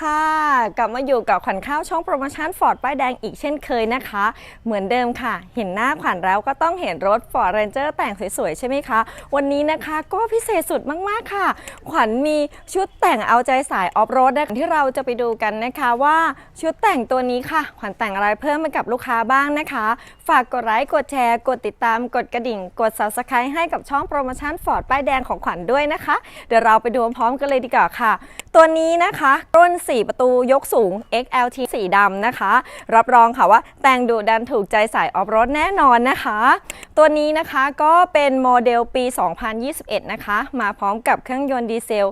ค่ะ กลับมาอยู่กับขวัญข้าวช่องโปรโมชั่นฟอร์ดป้ายแดงอีกเช่นเคยนะคะ เหมือนเดิมค่ะ เห็นหน้าขวัญแล้วก็ต้องเห็นรถ Ford Ranger แต่งสวยๆ ใช่ไหมคะ วันนี้นะคะก็พิเศษสุดมากๆค่ะ ขวัญมีชุดแต่งเอาใจสายออฟโรดที่เราจะไปดูกันนะคะว่าชุดแต่งตัวนี้ค่ะ ขวัญแต่งอะไรเพิ่มให้กับลูกค้าบ้างนะคะ ฝากกดไลค์กดแชร์กดติดตามกดกระดิ่ง กด subscribe ให้กับช่องโปรโมชั่นฟอร์ดป้ายแดงของขวัญด้วยนะคะเดี๋ยวเราไปดูพร้อมกันเลยดีกว่าค่ะ ตัวนี้นะคะรุ่น 4 ประตูยกสูง XLT สีดำนะคะ รับรองค่ะว่าแต่งดูดันถูกใจสายออฟรดแน่นอนนะคะ ตัวนี้นะคะก็เป็นโมเดลปี 2021 นะคะ มาพร้อมกับเครื่องยนต์ดีเซล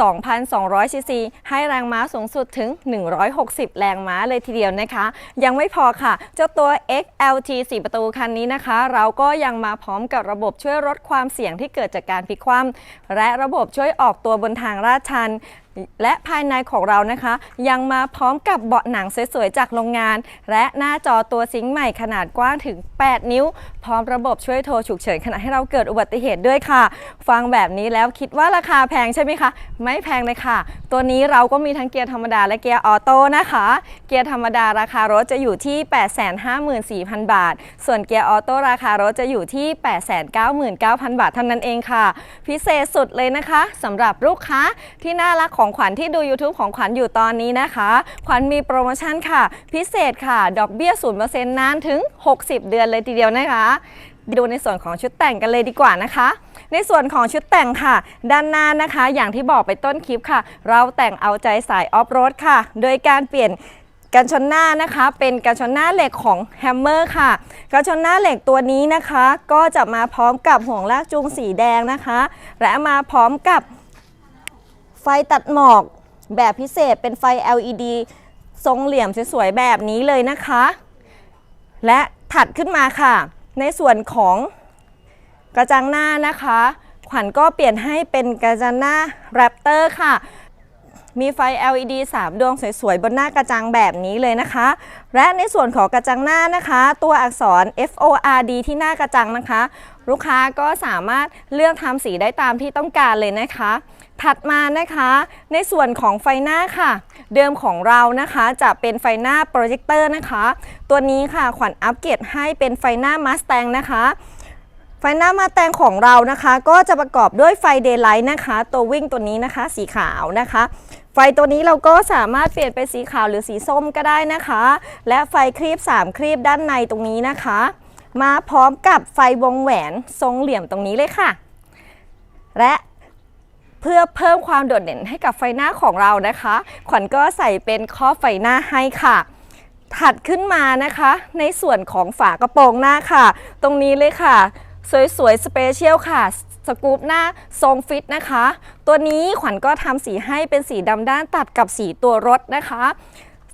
2,200 ซีซี ให้แรงม้าสูงสุดถึง 160 แรงม้าเลยทีเดียวนะคะ ยังไม่พอค่ะ เจ้าตัว XLT 4 ประตูคันนี้นะคะ เราก็ยังมาพร้อมกับระบบช่วยลดความเสี่ยงที่เกิดจากการพลิกคว่ำและระบบช่วยออกตัวบนทางลาดชัน และภายในของเรานะคะ ยังมาพร้อมกับเบาะหนังสวยๆจากโรงงาน และหน้าจอตัวซิงค์ใหม่ขนาดกว้างถึง 8 นิ้ว พร้อมระบบช่วยโทรฉุกเฉินขณะให้เราเกิดอุบัติเหตุด้วยค่ะ ฟังแบบนี้แล้วคิดว่าราคาแพงใช่ไหมคะ ไม่แพงเลยค่ะ ตัวนี้เราก็มีทั้งเกียร์ธรรมดาและเกียร์ออโต้นะคะ เกียร์ธรรมดาราคารถจะอยู่ที่ 854,000 บาท ส่วนเกียร์ออโต้ราคารถจะอยู่ที่ 899,000 บาทเท่านั้นเองค่ะ พิเศษสุดเลยนะคะสำหรับลูกค้าที่น่ารักของขวัญที่ดู YouTube ของขวัญอยู่ตอนนี้นะคะ ขวัญมีโปรโมชั่นค่ะ พิเศษค่ะ ดอกเบี้ย 0%นานถึง 60 เดือนเลยทีเดียวนะคะดูในส่วนของชุดแต่งกันเลยดีกว่านะคะ ในส่วนของชุดแต่งค่ะ ด้านหน้านะคะ อย่างที่บอกไปต้นคลิปค่ะ เราแต่งเอาใจสายออฟโรดค่ะ โดยการเปลี่ยนกันชนหน้านะคะเป็นกันชนหน้าเหล็กของแฮมเมอร์ค่ะกันชนหน้าเหล็กตัวนี้นะคะ ก็จะมาพร้อมกับห่วงลากจูงสีแดงนะคะ และมาพร้อมกับ ฟตัดหมอกแบบพิเศษเป็นไฟ LED ทรงเหลี่ยมสวยๆแบบนี้เลยนะคะ และถัดขึ้นมาค่ะ ในส่วนของกระจังหน้านะคะ ขวัญก็เปลี่ยนให้เป็นกระจังหน้าแรปเตอร์ค่ะ มีไฟ LED 3 ดวงสวยๆ บนหน้ากระจังแบบนี้เลยนะคะ และในส่วนของกระจังหน้านะคะ ตัวอักษร FORD ที่หน้ากระจังนะคะ ลูกค้าก็สามารถเลือกทำสีได้ตามที่ต้องการเลยนะคะ ถัดมานะคะในส่วนของไฟหน้าค่ะ เดิมของเรานะคะจะเป็นไฟหน้าโปรเจคเตอร์นะคะ ตัวนี้ค่ะขวัญอัปเกรดให้เป็นไฟหน้ามาส t ตงนะคะไฟหน้ามาแตงของเรานะคะ ก็จะประกอบด้วยไฟเดย์ไลท์นะคะ ตัววิ่งตัวนี้นะคะ สีขาวนะคะ ไฟตัวนี้เราก็สามารถเปลี่ยนเป็นสีขาวหรือสีส้มก็ได้นะคะ และไฟครีบ3ครีบด้านในตรงนี้นะคะ มาพร้อมกับไฟวงแหวนทรงเหลี่ยมตรงนี้เลยค่ะ และเพื่อเพิ่มความโดดเด่นให้กับไฟหน้าของเรานะคะ ขวัญก็ใส่เป็นครอไฟหน้าให้ค่ะ ถัดขึ้นมานะคะ ในส่วนของฝากระโปรงหน้าค่ะ ตรงนี้เลยค่ะ สวยๆสเปเชียลค่ะสกูปหน้าทรงฟิตนะคะ ตัวนี้ขวัญก็ทำสีให้เป็นสีดำด้านตัดกับสีตัวรถนะคะ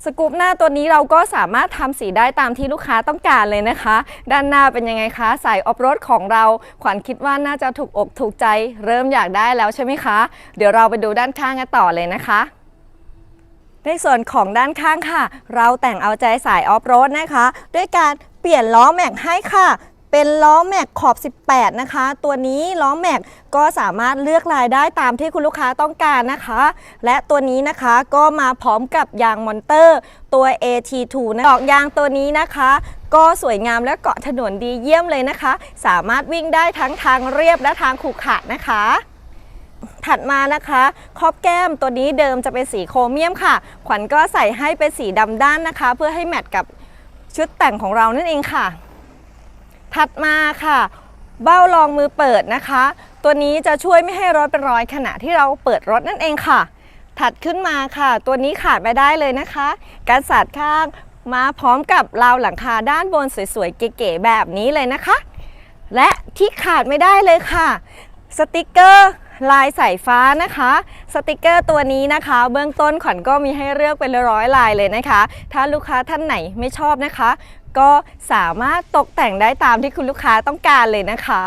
สกูปหน้าตัวนี้เราก็สามารถทำสีได้ตามที่ลูกค้าต้องการเลยนะคะ ด้านหน้าเป็นยังไงคะ สายออฟโรดของเรา ขวัญคิดว่าน่าจะถูกอกถูกใจ เริ่มอยากได้แล้วใช่ไหมคะ เดี๋ยวเราไปดูด้านข้างกันต่อเลยนะคะในส่วนของด้านข้างค่ะ เราแต่งเอาใจสายออฟโรดนะคะ ด้วยการเปลี่ยนล้อแม็กให้ค่ะ เป็นล้อแม็กขอบ 18 นะคะ ตัวนี้ล้อแม็กก็สามารถเลือกลายได้ตามที่คุณลูกค้าต้องการนะคะ และตัวนี้นะคะก็มาพร้อมกับยางมอนเตอร์ตัว AT2 นะดอกยางตัวนี้นะคะ ก็สวยงามและเกาะถนนดีเยี่ยมเลยนะคะ สามารถวิ่งได้ทั้งทางเรียบและทางขรุขระนะคะถัดมานะคะครอบแก้มตัวนี้เดิมจะเป็นสีโครเมียมค่ะ ขวัญก็ใส่ให้เป็นสีดำด้านนะคะ เพื่อให้แมทกับชุดแต่งของเรานั่นเองค่ะ ถัดมาค่ะ เบ้ารองมือเปิดนะคะ ตัวนี้จะช่วยไม่ให้รถเป็นรอยขณะที่เราเปิดรถนั่นเองค่ะ ถัดขึ้นมาค่ะ ตัวนี้ขาดไม่ได้เลยนะคะการสาดข้างมาพร้อมกับราวหลังคาด้านบนสวยๆ เก๋ๆแบบนี้เลยนะคะ และที่ขาดไม่ได้เลยค่ะ สติกเกอร์ลายสายฟ้านะคะ สติกเกอร์ตัวนี้นะคะ เบื้องต้นขวัญก็มีให้เลือกเป็นร้อยลายเลยนะคะ ถ้าลูกค้าท่านไหนไม่ชอบนะคะ ก็สามารถตกแต่งได้ตามที่คุณลูกค้าต้องการเลยนะคะ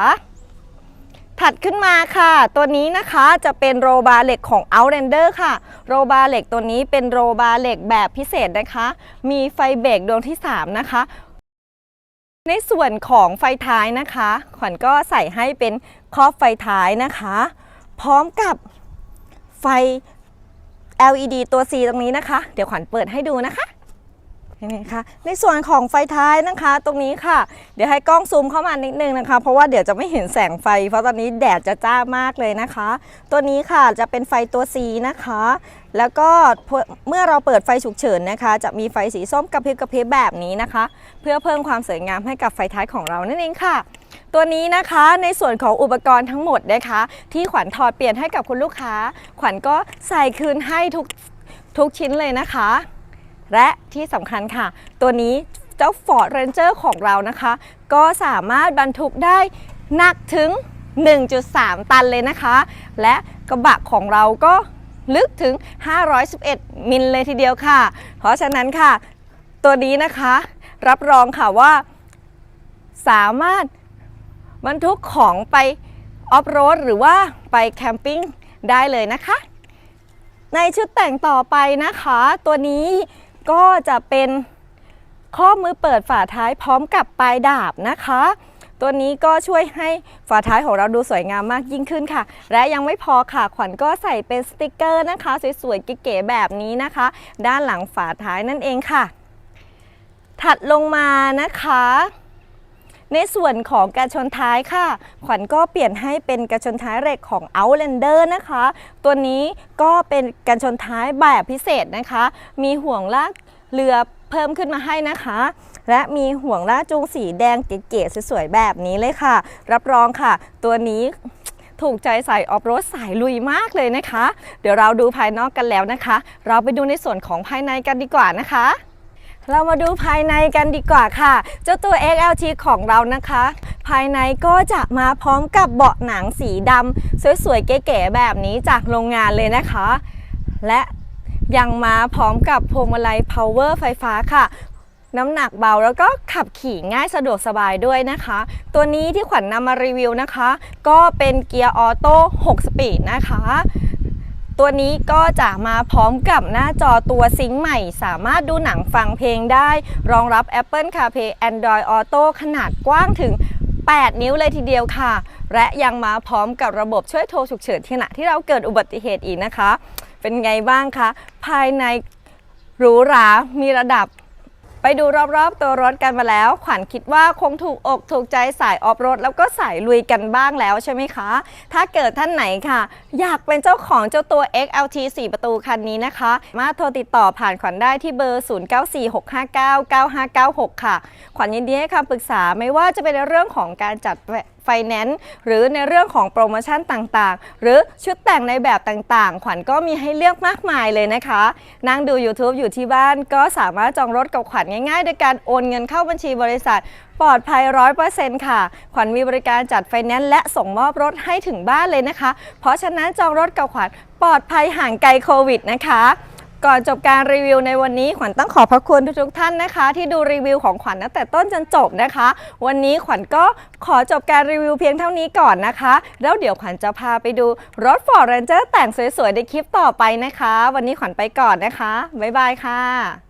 ถัดขึ้นมาค่ะ ตัวนี้นะคะจะเป็นโรบาร์เหล็กของ Outlander ค่ะ โรบาร์เหล็กตัวนี้เป็นโรบาร์เหล็กแบบพิเศษนะคะ มีไฟเบรกดวงที่ 3 นะคะ ในส่วนของไฟท้ายนะคะขวัญก็ใส่ให้เป็นครอบไฟท้ายนะคะ พร้อมกับไฟ LED ตัว C ตรงนี้นะคะ เดี๋ยวขวัญเปิดให้ดูนะคะ เห็นไหมคะในส่วนของไฟท้ายนะคะ ตรงนี้ค่ะ เดี๋ยวให้กล้องซูมเข้ามานิดนึงนะคะ เพราะว่าเดี๋ยวจะไม่เห็นแสงไฟ เพราะตอนนี้แดดจะจ้ามากเลยนะคะ ตัวนี้ค่ะจะเป็นไฟตัว C นะคะ แล้วก็เมื่อเราเปิดไฟฉุกเฉินนะคะ จะมีไฟสีส้มกระพริบกระพริบแบบนี้นะคะ เพื่อเพิ่มความสวยงามให้กับไฟท้ายของเรานั่นเองค่ะตัวนี้นะคะในส่วนของอุปกรณ์ทั้งหมดนะคะ ที่ขวัญถอดเปลี่ยนให้กับคุณลูกค้า ขวัญก็ใส่คืนให้ทุกทุกชิ้นเลยนะคะ และที่สำคัญค่ะ ตัวนี้เจ้า Ford Ranger ของเรานะคะ ก็สามารถบรรทุกได้หนักถึง 1.3 ตันเลยนะคะ และกระบะของเราก็ลึกถึง 511 มิลเลยทีเดียวค่ะ เพราะฉะนั้นค่ะ ตัวนี้นะคะ รับรองค่ะว่า สามารถบรรทุกของไปออฟโรดหรือว่าไปแคมปิ้งได้เลยนะคะ ในชุดแต่งต่อไปนะคะ ตัวนี้ ก็จะเป็นข้อมือเปิดฝาท้ายพร้อมกับปลายดาบนะคะ ตัวนี้ก็ช่วยให้ฝาท้ายของเราดูสวยงามมากยิ่งขึ้นค่ะ และยังไม่พอค่ะ ขวัญก็ใส่เป็นสติกเกอร์นะคะ สวยๆเก๋ๆแบบนี้นะคะ ด้านหลังฝาท้ายนั่นเองค่ะ ถัดลงมานะคะ ในส่วนของการชนท้ายค่ะ ขวัญก็เปลี่ยนให้เป็นการชนท้ายเหล็กของ Outlander นะคะ ตัวนี้ก็เป็นการชนท้ายแบบพิเศษนะคะ มีห่วงลากเรือเพิ่มขึ้นมาให้นะคะ และมีห่วงลากจูงสีแดงเก๋ๆสวยๆแบบนี้เลยค่ะ รับรองค่ะ ตัวนี้ถูกใจสายออฟโรดสายลุยมากเลยนะคะ เดี๋ยวเราดูภายนอกกันแล้วนะคะ เราไปดูในส่วนของภายในกันดีกว่านะคะ เรามาดูภายในกันดีกว่าค่ะ เจ้าตัว XLT ของเรานะคะ ภายในก็จะมาพร้อมกับเบาะหนังสีดำสวยๆเก๋ๆแบบนี้จากโรงงานเลยนะคะ และยังมาพร้อมกับพวงมาลัย power ไฟฟ้าค่ะ น้ำหนักเบาแล้วก็ขับขี่ง่ายสะดวกสบายด้วยนะคะ ตัวนี้ที่ขวัญนำมารีวิวนะคะ ก็เป็นเกียร์ออโต้6สปีดนะคะ ตัวนี้ก็จะมาพร้อมกับหน้าจอตัวซิงค์ใหม่ สามารถดูหนังฟังเพลงได้ รองรับ Apple CarPlay Android Auto ขนาดกว้างถึง 8 นิ้วเลยทีเดียวค่ะ และยังมาพร้อมกับระบบช่วยโทรฉุกเฉินขณะที่เราเกิดอุบัติเหตุอีกนะคะ เป็นไงบ้างคะ ภายในหรูหรา มีระดับ ไปดูรอบๆ ตัวรถกันมาแล้ว ขวัญคิดว่าคงถูกอกถูกใจสายออฟรถแล้วก็สายลุยกันบ้างแล้วใช่ไหมคะ ถ้าเกิดท่านไหนค่ะ อยากเป็นเจ้าของเจ้าตัว XLT 4 ประตูคันนี้นะคะ มาโทรติดต่อผ่านขวัญได้ที่เบอร์ 0946599596 ค่ะ ขวัญยินดีให้คำปรึกษาไม่ว่าจะเป็นในเรื่องของการจัด ไฟแนนซ์หรือในเรื่องของโปรโมชั่นต่างๆ หรือชุดแต่งในแบบต่างๆ ขวัญก็มีให้เลือกมากมายเลยนะคะ นั่งดู YouTube อยู่ที่บ้านก็สามารถจองรถกับขวัญง่ายๆโดยการโอนเงินเข้าบัญชีบริษัทปลอดภัย100%ค่ะ ขวัญมีบริการจัดไฟแนนซ์และส่งมอบรถให้ถึงบ้านเลยนะคะ เพราะฉะนั้นจองรถกับขวัญปลอดภัยห่างไกลโควิดนะคะ ก่อนจบการรีวิวในวันนี้ขวัญต้องขอบพระคุณทุกๆท่านนะคะ ที่ดูรีวิวของขวัญตั้งแต่ต้นจนจบนะคะ วันนี้ขวัญก็ขอจบการรีวิวเพียงเท่านี้ก่อนนะคะ แล้วเดี๋ยวขวัญจะพาไปดูรถ Ford Ranger แต่งสวยๆในคลิปต่อไปนะคะ วันนี้ขวัญไปก่อนนะคะบ๊ายบายค่ะ